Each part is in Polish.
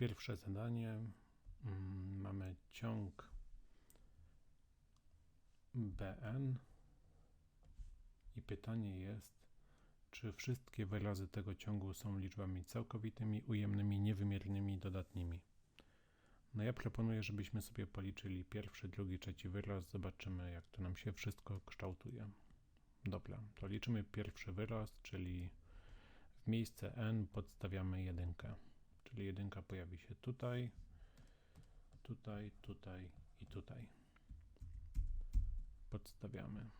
Pierwsze zadanie. Mm, Mamy ciąg BN i pytanie jest, czy wszystkie wyrazy tego ciągu są liczbami całkowitymi, ujemnymi, niewymiernymi, dodatnimi. No ja proponuję, żebyśmy sobie policzyli pierwszy, drugi, trzeci wyraz, zobaczymy jak to nam się wszystko kształtuje. Dobra, to liczymy pierwszy wyraz, czyli w miejsce n podstawiamy jedynkę, czyli jedynka pojawi się tutaj, tutaj, tutaj i tutaj. Podstawiamy.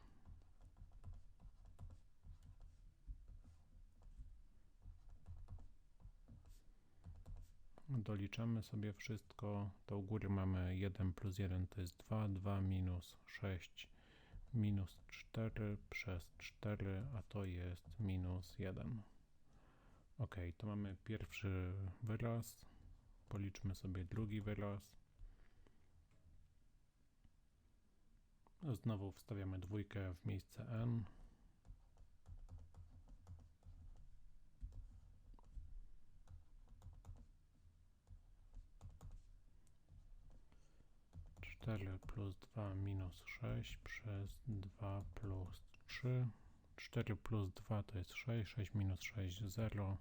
Doliczamy sobie wszystko. To u góry mamy 1 plus 1 to jest 2, 2 minus 6 minus 4 przez 4, a to jest minus 1. Ok, to mamy pierwszy wyraz. Policzmy sobie drugi wyraz. Znowu wstawiamy dwójkę w miejsce n. Cztery plus dwa minus sześć przez dwa plus trzy. Cztery plus dwa to jest sześć. Sześć minus sześć zero.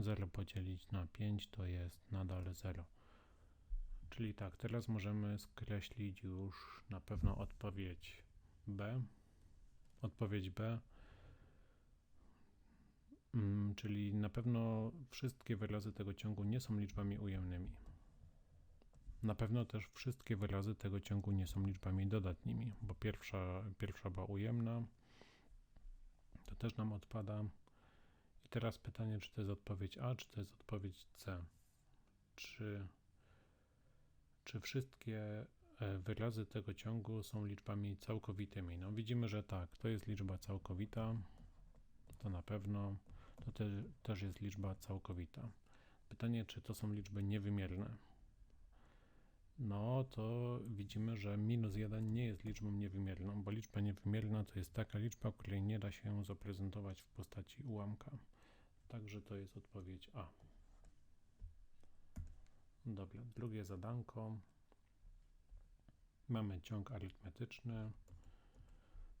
Zero podzielić na pięć to jest nadal zero. Czyli tak, teraz możemy skreślić już na pewno odpowiedź B. Odpowiedź B, mm, czyli na pewno wszystkie wyrazy tego ciągu nie są liczbami ujemnymi. Na pewno też wszystkie wyrazy tego ciągu nie są liczbami dodatnimi, bo pierwsza, pierwsza była ujemna, to też nam odpada. Teraz pytanie, czy to jest odpowiedź A, czy to jest odpowiedź C. Czy czy wszystkie e, wyrazy tego ciągu są liczbami całkowitymi? No widzimy, że tak, to jest liczba całkowita, to na pewno, to te, też jest liczba całkowita. Pytanie, czy to są liczby niewymierne? No to widzimy, że minus 1 nie jest liczbą niewymierną, bo liczba niewymierna to jest taka liczba, której nie da się zaprezentować w postaci ułamka. Także to jest odpowiedź A. Dobra, drugie zadanko. Mamy ciąg arytmetyczny.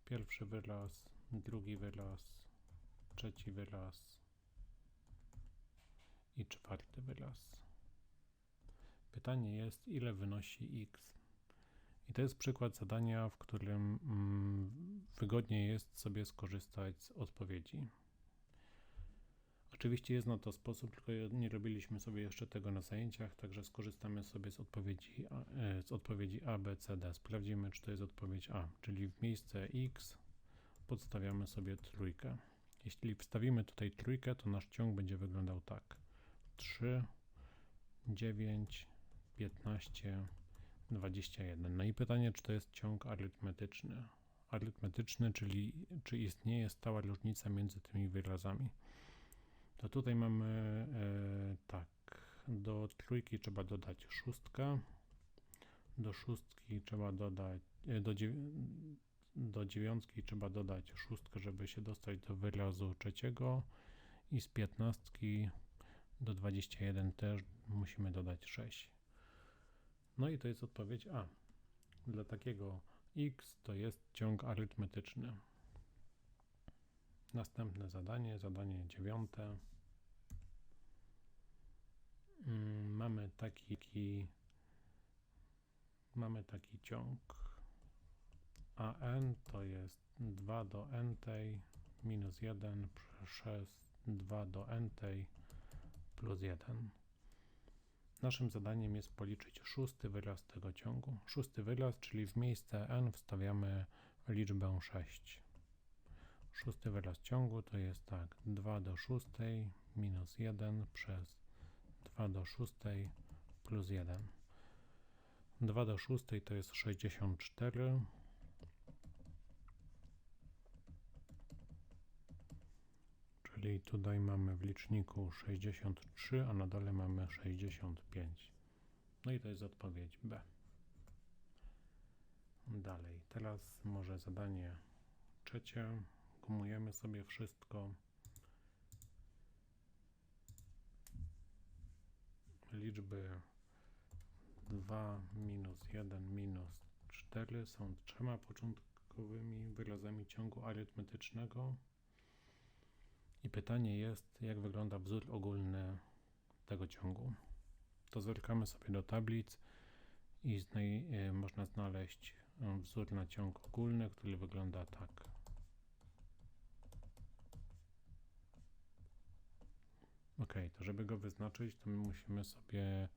Pierwszy wyraz, drugi wyraz, trzeci wyraz i czwarty wyraz. Pytanie jest, ile wynosi x? I to jest przykład zadania, w którym mm, wygodnie jest sobie skorzystać z odpowiedzi. Oczywiście jest na to sposób, tylko nie robiliśmy sobie jeszcze tego na zajęciach, także skorzystamy sobie z odpowiedzi e, z odpowiedzi A, B, C, D. Sprawdzimy, czy to jest odpowiedź A, czyli w miejsce X podstawiamy sobie trójkę. Jeśli wstawimy tutaj trójkę, to nasz ciąg będzie wyglądał tak. 3, 9, 15, 21. No i pytanie, czy to jest ciąg arytmetyczny. Arytmetyczny, czyli czy istnieje stała różnica między tymi wyrazami. To tutaj mamy e, tak, do trójki trzeba dodać szóstkę, do szóstki trzeba dodać, e, do, dziew do dziewiątki trzeba dodać szóstkę, żeby się dostać do wyrazu trzeciego i z piętnastki do 21 też musimy dodać 6. No i to jest odpowiedź A. Dla takiego x to jest ciąg arytmetyczny. Następne zadanie, zadanie dziewiąte. Mm, mamy taki, mamy taki ciąg. A n to jest 2 do n tej minus 1 przez 2 do n tej plus 1. Naszym zadaniem jest policzyć szósty wyraz tego ciągu. Szósty wyraz, czyli w miejsce n wstawiamy liczbę 6. Szósty wyraz ciągu to jest tak 2 do 6 minus 1 przez 2 do 6 plus 1. 2 do 6 to jest 64. Czyli tutaj mamy w liczniku 63, a na dole mamy 65. No i to jest odpowiedź B. Dalej, teraz może zadanie trzecie kumujemy sobie wszystko. liczby 2 minus 1 minus 4 są trzema początkowymi wyrazami ciągu arytmetycznego. I pytanie jest, jak wygląda wzór ogólny tego ciągu. To zerkamy sobie do tablic i znaj- e, można znaleźć e, wzór na ciąg ogólny, który wygląda tak. Ok, to żeby go wyznaczyć, to my musimy sobie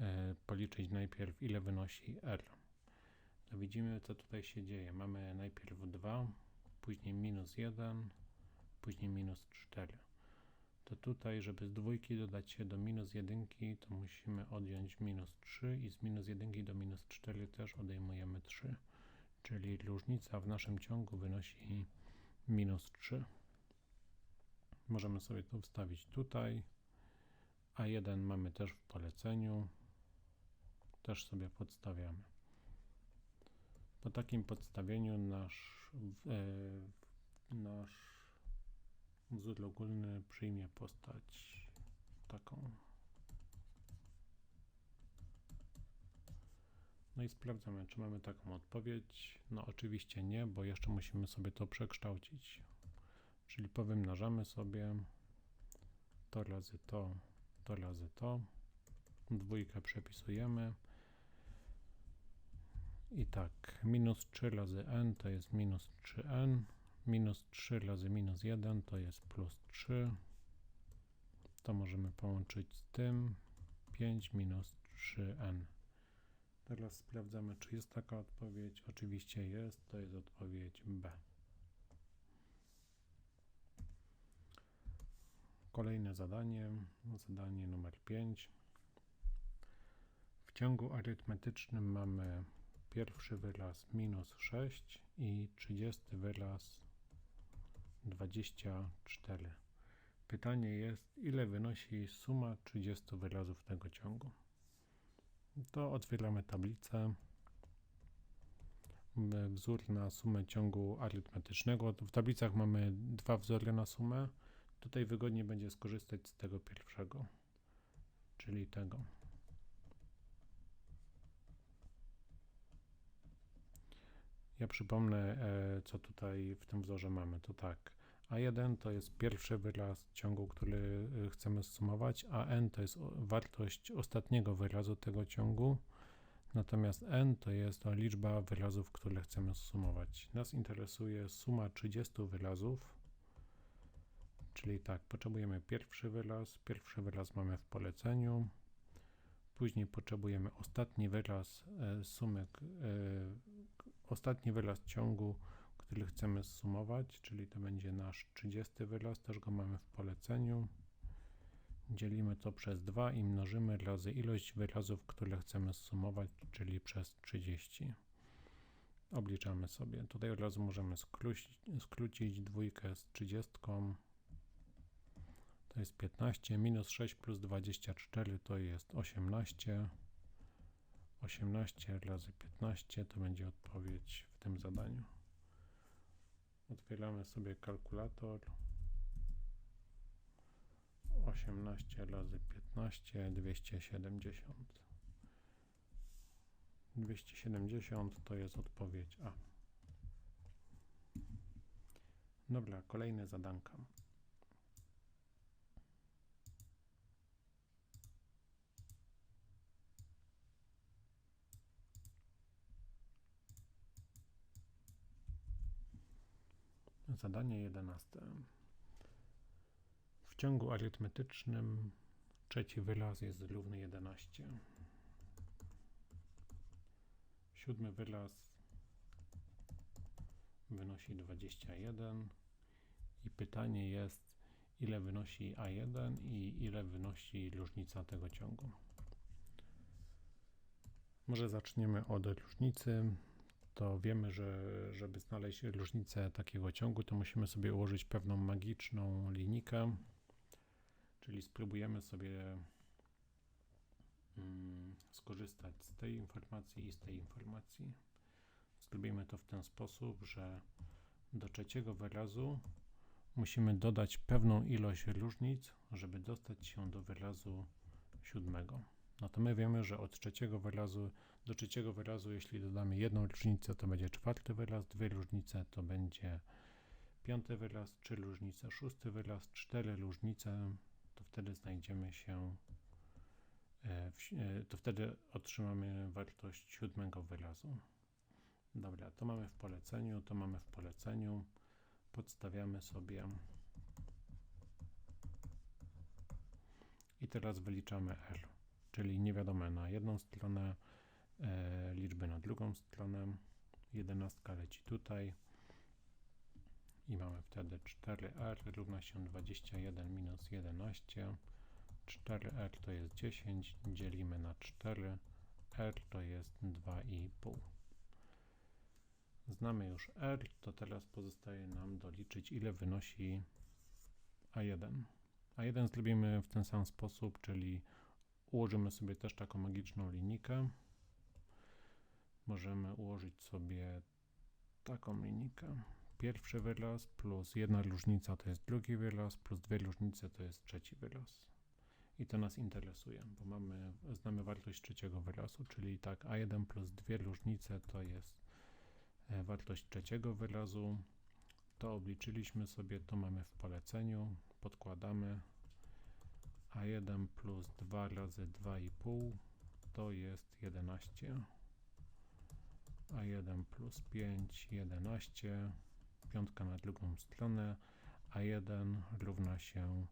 e, policzyć najpierw ile wynosi R. To widzimy co tutaj się dzieje. Mamy najpierw 2, później minus 1, później minus 4. To tutaj, żeby z dwójki dodać się do minus jedynki, to musimy odjąć minus 3 i z minus jedynki do minus 4 też odejmujemy 3. Czyli różnica w naszym ciągu wynosi minus 3. Możemy sobie to wstawić tutaj. A1 mamy też w poleceniu. Też sobie podstawiamy. Po takim podstawieniu nasz, e, nasz wzór ogólny przyjmie postać taką. No i sprawdzamy, czy mamy taką odpowiedź. No oczywiście nie, bo jeszcze musimy sobie to przekształcić. Czyli powymnażamy sobie to razy to, to razy to. Dwójkę przepisujemy. I tak, minus 3 razy n to jest minus 3n. Minus 3 razy minus 1 to jest plus 3. To możemy połączyć z tym. 5 minus 3n. Teraz sprawdzamy, czy jest taka odpowiedź. Oczywiście jest, to jest odpowiedź B. Kolejne zadanie, zadanie numer 5. W ciągu arytmetycznym mamy pierwszy wyraz minus 6 i 30 wyraz 24. Pytanie jest, ile wynosi suma 30 wyrazów tego ciągu? To otwieramy tablicę. Wzór na sumę ciągu arytmetycznego. W tablicach mamy dwa wzory na sumę. Tutaj wygodnie będzie skorzystać z tego pierwszego, czyli tego. Ja przypomnę, e, co tutaj w tym wzorze mamy. To tak, A1 to jest pierwszy wyraz ciągu, który e, chcemy zsumować, a n to jest wartość ostatniego wyrazu tego ciągu, natomiast n to jest to liczba wyrazów, które chcemy zsumować. Nas interesuje suma 30 wyrazów, czyli tak, potrzebujemy pierwszy wyraz, pierwszy wyraz mamy w poleceniu, później potrzebujemy ostatni wyraz e, sumek ostatni wyraz ciągu, który chcemy zsumować, czyli to będzie nasz 30 wyraz, też go mamy w poleceniu. Dzielimy to przez 2 i mnożymy razy ilość wyrazów, które chcemy zsumować, czyli przez 30. Obliczamy sobie. Tutaj od razu możemy skrócić dwójkę z 30. To jest 15, minus 6 plus 24 to jest 18. 18 razy 15 to będzie odpowiedź w tym zadaniu. Otwieramy sobie kalkulator. 18 razy 15 270. 270 to jest odpowiedź A. Dobra, kolejne zadanka. Zadanie 11. W ciągu arytmetycznym trzeci wyraz jest równy 11. Siódmy wyraz wynosi 21 i pytanie jest ile wynosi A1 i ile wynosi różnica tego ciągu. Może zaczniemy od różnicy to wiemy, że żeby znaleźć różnicę takiego ciągu, to musimy sobie ułożyć pewną magiczną linijkę, czyli spróbujemy sobie mm, skorzystać z tej informacji i z tej informacji. Zrobimy to w ten sposób, że do trzeciego wyrazu musimy dodać pewną ilość różnic, żeby dostać się do wyrazu siódmego. No to my wiemy, że od trzeciego wyrazu do trzeciego wyrazu, jeśli dodamy jedną różnicę, to będzie czwarty wyraz, dwie różnice to będzie piąty wyraz, trzy różnice, szósty wyraz, cztery różnice, to wtedy znajdziemy się, e, w, e, to wtedy otrzymamy wartość siódmego wyrazu. Dobra, to mamy w poleceniu, to mamy w poleceniu. Podstawiamy sobie i teraz wyliczamy R, czyli niewiadome na jedną stronę, e, liczby na drugą stronę. Jedenastka leci tutaj i mamy wtedy 4R równa się 21 minus 11. 4R to jest 10, dzielimy na 4, R to jest 2,5. Znamy już R, to teraz pozostaje nam doliczyć ile wynosi A1. A1 zrobimy w ten sam sposób, czyli ułożymy sobie też taką magiczną linijkę. Możemy ułożyć sobie taką linijkę. Pierwszy wyraz plus jedna różnica to jest drugi wyraz, plus dwie różnice to jest trzeci wyraz. I to nas interesuje, bo mamy, znamy wartość trzeciego wyrazu, czyli tak A1 plus dwie różnice to jest e, wartość trzeciego wyrazu. To obliczyliśmy sobie, to mamy w poleceniu, podkładamy A1 plus 2 razy 2,5 to jest 11 a1 plus 5, 11, piątka na drugą stronę, a1 równa się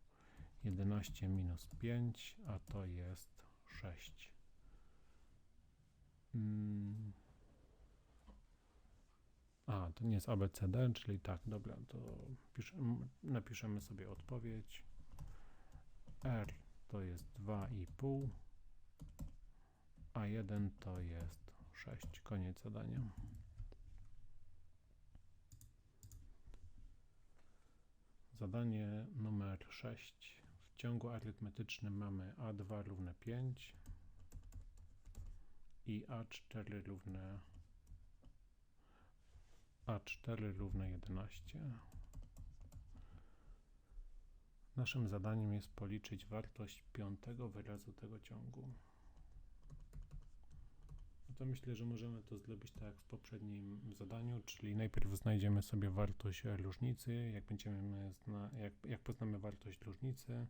11 minus 5, a to jest 6. Hmm. A, to nie jest ABCD, czyli tak, dobra, to piszemy, napiszemy sobie odpowiedź. R to jest 2,5, a 1 to jest 6. Koniec zadania. Zadanie numer 6. W ciągu arytmetycznym mamy A2 równe 5 i A4 równe A4 równe 11. Naszym zadaniem jest policzyć wartość piątego wyrazu tego ciągu to myślę, że możemy to zrobić tak jak w poprzednim zadaniu, czyli najpierw znajdziemy sobie wartość różnicy, jak będziemy zna, jak, jak poznamy wartość różnicy,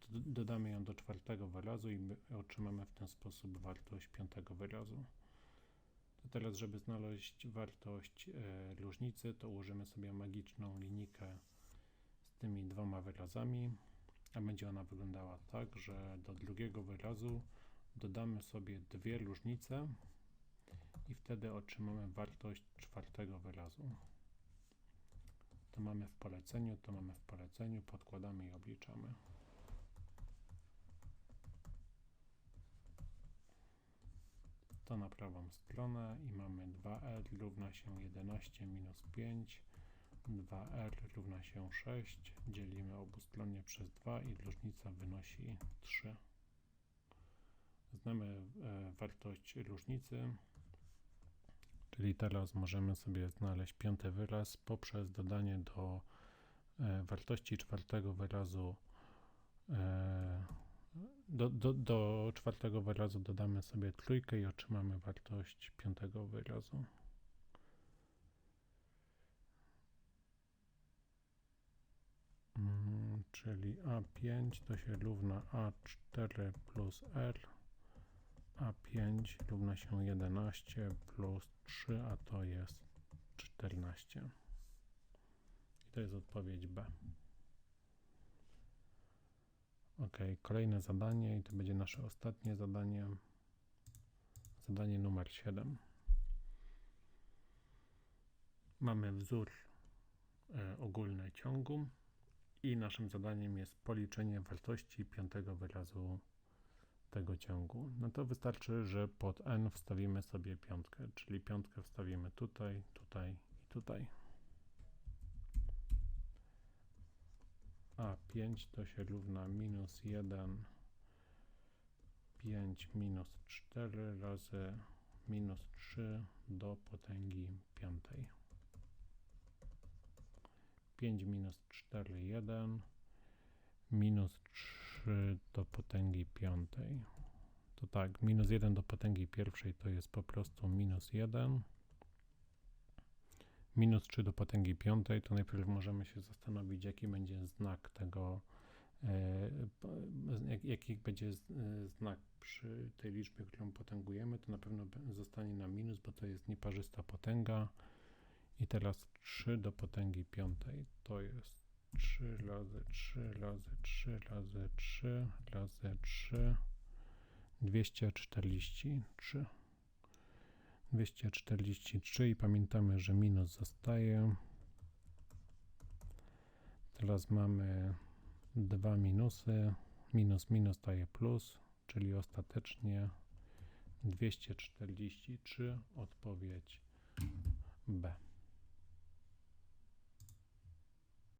to dodamy ją do czwartego wyrazu i otrzymamy w ten sposób wartość piątego wyrazu. To teraz, żeby znaleźć wartość e, różnicy, to ułożymy sobie magiczną linijkę wyrazami, a będzie ona wyglądała tak, że do drugiego wyrazu dodamy sobie dwie różnice, i wtedy otrzymamy wartość czwartego wyrazu. To mamy w poleceniu, to mamy w poleceniu, podkładamy i obliczamy. To na prawą stronę i mamy 2r równa się 11 minus 5, 2r równa się 6, dzielimy obu stronie przez 2 i różnica wynosi 3. Znamy e, wartość różnicy, Czyli teraz możemy sobie znaleźć piąty wyraz poprzez dodanie do e, wartości czwartego wyrazu e, do, do, do czwartego wyrazu dodamy sobie trójkę i otrzymamy wartość piątego wyrazu. Mm, czyli A5 to się równa A4 plus R a5 równa się 11 plus 3, a to jest 14. I to jest odpowiedź B. Ok, kolejne zadanie i to będzie nasze ostatnie zadanie. Zadanie numer 7. Mamy wzór e, ogólny ciągu i naszym zadaniem jest policzenie wartości piątego wyrazu tego ciągu, no to wystarczy, że pod n wstawimy sobie piątkę, czyli piątkę wstawimy tutaj, tutaj i tutaj. A 5 to się równa minus 1, 5 minus 4 razy minus 3 do potęgi piątej. 5 minus 4, 1 minus 3 do potęgi piątej, to tak, minus 1 do potęgi pierwszej to jest po prostu minus 1. Minus 3 do potęgi piątej, to najpierw możemy się zastanowić, jaki będzie znak tego, e, jaki będzie e, znak przy tej liczbie, którą potęgujemy, to na pewno zostanie nam minus, bo to jest nieparzysta potęga. I teraz 3 do potęgi piątej to jest 3 razy 3 razy 3 razy 3 razy 3 243 243 i pamiętamy, że minus zostaje. Teraz mamy dwa minusy. Minus minus daje plus, czyli ostatecznie 243 odpowiedź B.